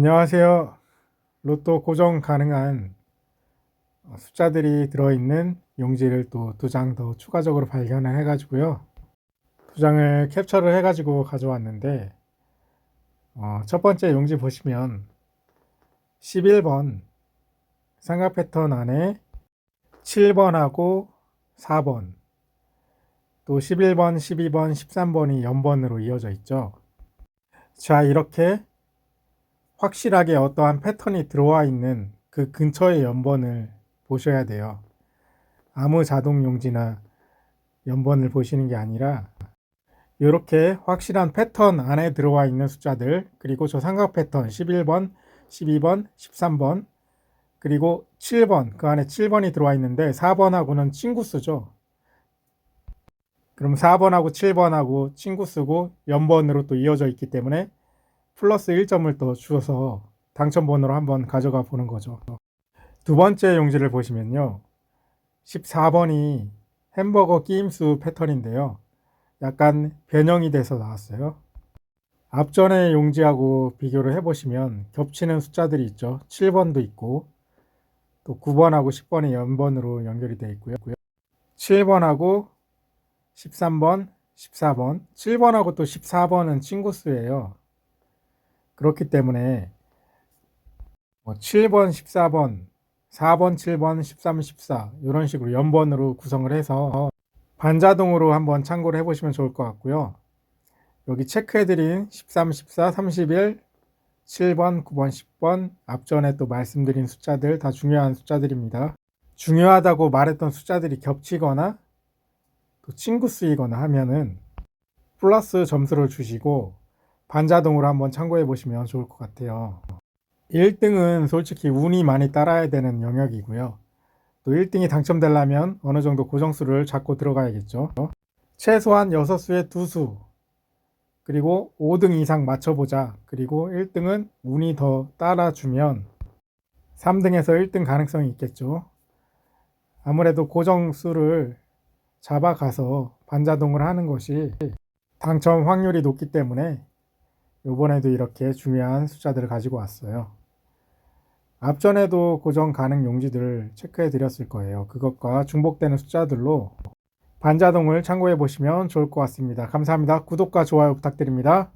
안녕하세요. 로또 고정 가능한 숫자들이 들어있는 용지를 또 두 장 더 추가적으로 발견을 해가지고요. 두 장을 캡처를 해가지고 가져왔는데, 어, 첫 번째 용지 보시면 11번 삼각 패턴 안에 7번하고 4번, 또 11번, 12번, 13번이 연번으로 이어져 있죠. 자, 이렇게 확실하게 어떠한 패턴이 들어와 있는 그 근처의 연번을 보셔야 돼요. 아무 자동 용지나 연번을 보시는 게 아니라 이렇게 확실한 패턴 안에 들어와 있는 숫자들 그리고 저 삼각 패턴 11번, 12번, 13번 그리고 7번 그 안에 7번이 들어와 있는데 4번하고는 친구수죠. 그럼 4번하고 7번하고 친구수고 연번으로 또 이어져 있기 때문에 플러스 1점을 더 주어서 당첨번호로 한번 가져가 보는 거죠. 두 번째 용지를 보시면요. 14번이 햄버거 끼임수 패턴인데요. 약간 변형이 돼서 나왔어요. 앞전의 용지하고 비교를 해보시면 겹치는 숫자들이 있죠. 7번도 있고 또 9번하고 10번이 연번으로 연결이 되어 있고요. 7번하고 13번, 14번, 7번하고 또 14번은 친구 수예요. 그렇기 때문에 뭐 7번, 14번, 4번, 7번, 13, 14 이런 식으로 연번으로 구성을 해서 반자동으로 한번 참고를 해보시면 좋을 것 같고요. 여기 체크해드린 13, 14, 31, 7번, 9번, 10번 앞전에 또 말씀드린 숫자들 다 중요한 숫자들입니다. 중요하다고 말했던 숫자들이 겹치거나 또 친구 수이거나 하면은 플러스 점수를 주시고 반자동으로 한번 참고해 보시면 좋을 것 같아요. 1등은 솔직히 운이 많이 따라야 되는 영역이고요. 또 1등이 당첨되려면 어느 정도 고정수를 잡고 들어가야겠죠. 최소한 6수에 2수, 그리고 5등 이상 맞춰보자. 그리고 1등은 운이 더 따라주면 3등에서 1등 가능성이 있겠죠. 아무래도 고정수를 잡아가서 반자동을 하는 것이 당첨 확률이 높기 때문에 이번에도 이렇게 중요한 숫자들을 가지고 왔어요. 앞전에도 고정 가능 용지들을 체크해 드렸을 거예요. 그것과 중복되는 숫자들로 반자동을 참고해 보시면 좋을 것 같습니다. 감사합니다. 구독과 좋아요 부탁드립니다.